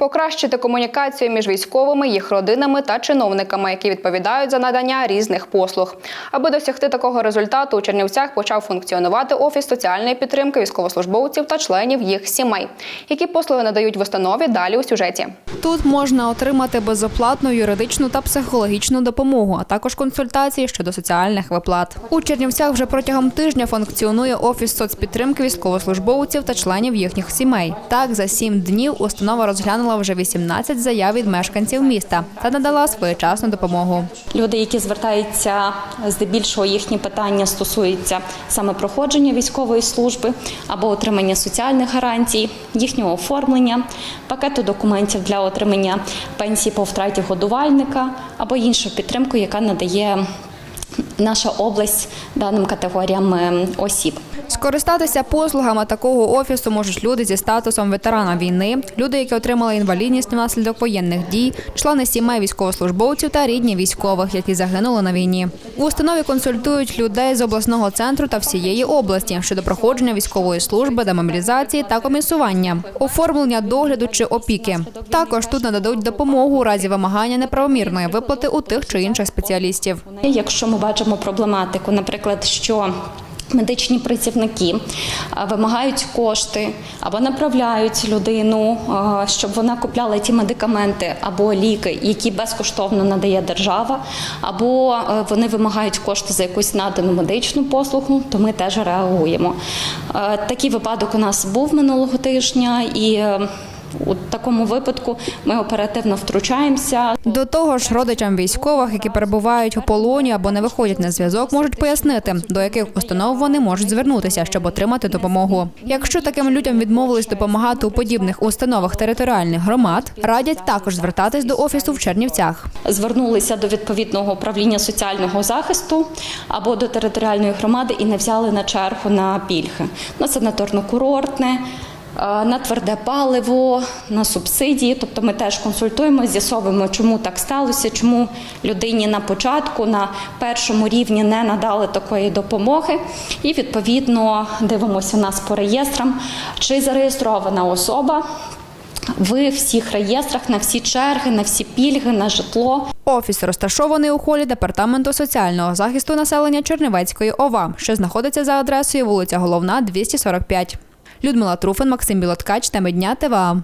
Покращити комунікацію між військовими, їх родинами та чиновниками, які відповідають за надання різних послуг. Аби досягти такого результату, у Чернівцях почав функціонувати офіс соціальної підтримки військовослужбовців та членів їх сімей. Які послуги надають в установі далі у сюжеті. Тут можна отримати безоплатну юридичну та психологічну допомогу, а також консультації щодо соціальних виплат. У Чернівцях вже протягом тижня функціонує офіс соцпідтримки військовослужбовців та членів їхніх сімей. Так, за сім днів установа розглянула вже 18 заяв від мешканців міста та надала своєчасну допомогу. Люди, які звертаються, здебільшого їхні питання стосуються саме проходження військової служби або отримання соціальних гарантій, їхнього оформлення, пакету документів для отримання пенсії по втраті годувальника або іншу підтримку, яка надає наша область даним категоріям е, осіб. Скористатися послугами такого офісу можуть люди зі статусом ветерана війни, люди, які отримали інвалідність внаслідок воєнних дій, члени сімей військовослужбовців та рідні військових, які загинули на війні. У установі консультують людей з обласного центру та всієї області щодо проходження військової служби, демобілізації та комісування, оформлення догляду чи опіки. Також тут нададуть допомогу у разі вимагання неправомірної виплати у тих чи інших спеціалістів. Якщо ми бачимо проблематику, наприклад, що Медичні працівники вимагають кошти або направляють людину, щоб вона купляла ті медикаменти або ліки, які безкоштовно надає держава, або е, вони вимагають кошти за якусь надану медичну послугу, то ми теж реагуємо. Е, Такий випадок у нас був минулого тижня, і е, у такому випадку ми оперативно втручаємося. До того ж, родичам військових, які перебувають у полоні або не виходять на зв'язок, можуть пояснити, до яких установ вони можуть звернутися, щоб отримати допомогу. Якщо таким людям відмовились допомагати у подібних установах територіальних громад, радять також звертатись до офісу в Чернівцях. звернулися до відповідного управління соціального захисту або до територіальної громади і не взяли на чергу на пільги на санаторно-курортне. Е, На тверде паливо, на субсидії, тобто ми теж консультуємо, з'ясовуємо, чому так сталося, чому людині на початку, на першому рівні не надали такої допомоги. І відповідно дивимося нас по реєстрам, чи зареєстрована особа в всіх реєстрах, на всі черги, на всі пільги, на житло. Офіс розташований у холі департаменту соціального захисту населення Чернівецької ОВА, що знаходиться за адресою вулиця Головна, 245. Людмила Труфен, Максим Білоткач, теми дня ТВА.